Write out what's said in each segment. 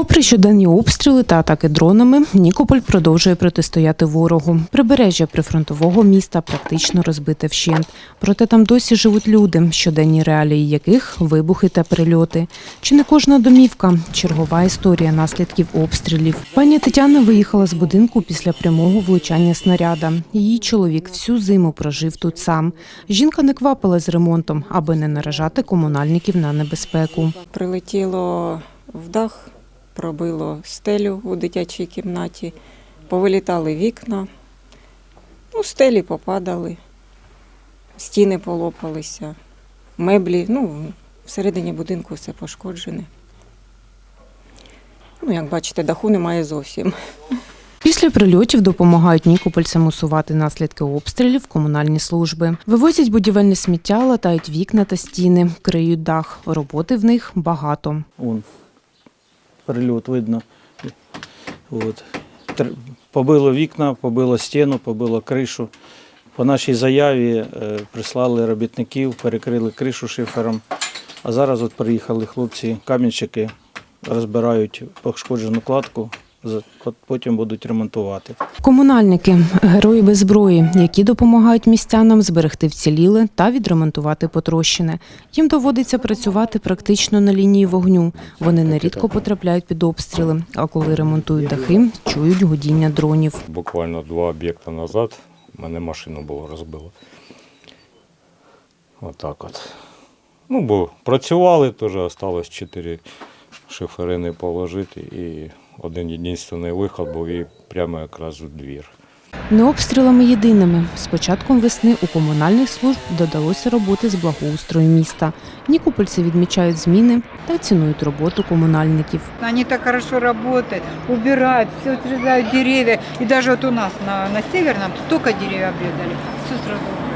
Попри щоденні обстріли та атаки дронами, Нікополь продовжує протистояти ворогу. Прибережжя прифронтового міста практично розбите вщент. Проте там досі живуть люди, щоденні реалії яких вибухи та прильоти. Чи не кожна домівка чергова історія наслідків обстрілів. Пані Тетяна виїхала з будинку після прямого влучання снаряда. Її чоловік всю зиму прожив тут сам. Жінка не квапила з ремонтом, аби не наражати комунальників на небезпеку. Прилетіло в дах, пробило стелю у дитячій кімнаті, повилітали вікна, ну, стелі попадали, стіни полопалися, меблі, ну, всередині будинку все пошкоджене. Ну, як бачите, даху немає зовсім. Після прильотів допомагають нікопольцям усувати наслідки обстрілів комунальні служби. Вивозять будівельне сміття, латають вікна та стіни, криють дах. Роботи в них багато. Вон прильот видно. От. Побило вікна, побило стіну, побило кришу. По нашій заяві е, прислали робітників, перекрили кришу шифером. А зараз от приїхали хлопці, камінчики, розбирають пошкоджену кладку, потім будуть ремонтувати. Комунальники герої без зброї, які допомагають містянам зберегти вціліле та відремонтувати потрощене. Їм доводиться працювати практично на лінії вогню. Вони нерідко потрапляють під обстріли. А коли ремонтують дахи, чують гудіння дронів. Буквально два об'єкти назад мене машину було розбило. Отак от. Ну, бо працювали, теж осталось чотири шиферини положити і один єдиний виход був і прямо якраз у двір. Не обстрілами єдиними. З початком весни у комунальних служб додалося роботи з благоустрою міста. Нікопольці відмічають зміни та цінують роботу комунальників. Они так хорошо работают, убирают, все отрезают деревья. И даже вот у нас на, на Северном только деревья обрезали. Все сразу убрали.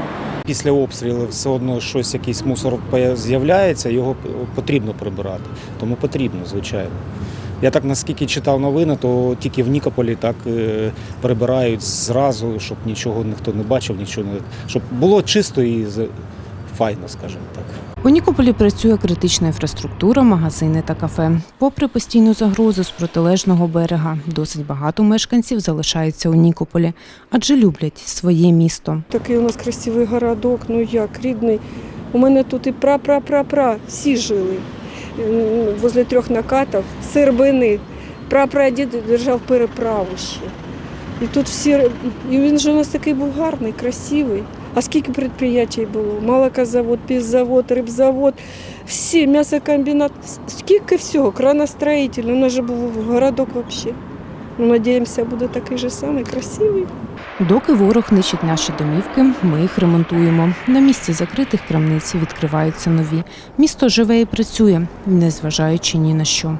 Після обстрілів все одно щось, якийсь мусор з'являється, його потрібно прибирати. Тому потрібно, звичайно. Я так наскільки читав новини, то тільки в Нікополі так е, прибирають зразу, щоб нічого ніхто не бачив, нічого не щоб було чисто і файно, скажімо так. У Нікополі працює критична інфраструктура, магазини та кафе. Попри постійну загрозу з протилежного берега, досить багато мешканців залишаються у Нікополі, адже люблять своє місто. Такий у нас красивий городок, ну як, рідний. У мене тут і пра-пра-пра-пра, всі жили. Возле трьох накатів, сербини. Прапрадід держав переправу ще. І тут всі, і він же у нас такий був гарний, красивий. А скільки предприятий було? Молокозавод, півзавод, рибзавод, всі, м'ясокомбінат, скільки всього, краностроїтельний, у нас же був городок взагалі. Ну, надіємося, буде такий же самий красивий. Доки ворог нищить наші домівки, ми їх ремонтуємо. На місці закритих крамниць відкриваються нові. Місто живе і працює, незважаючи ні на що.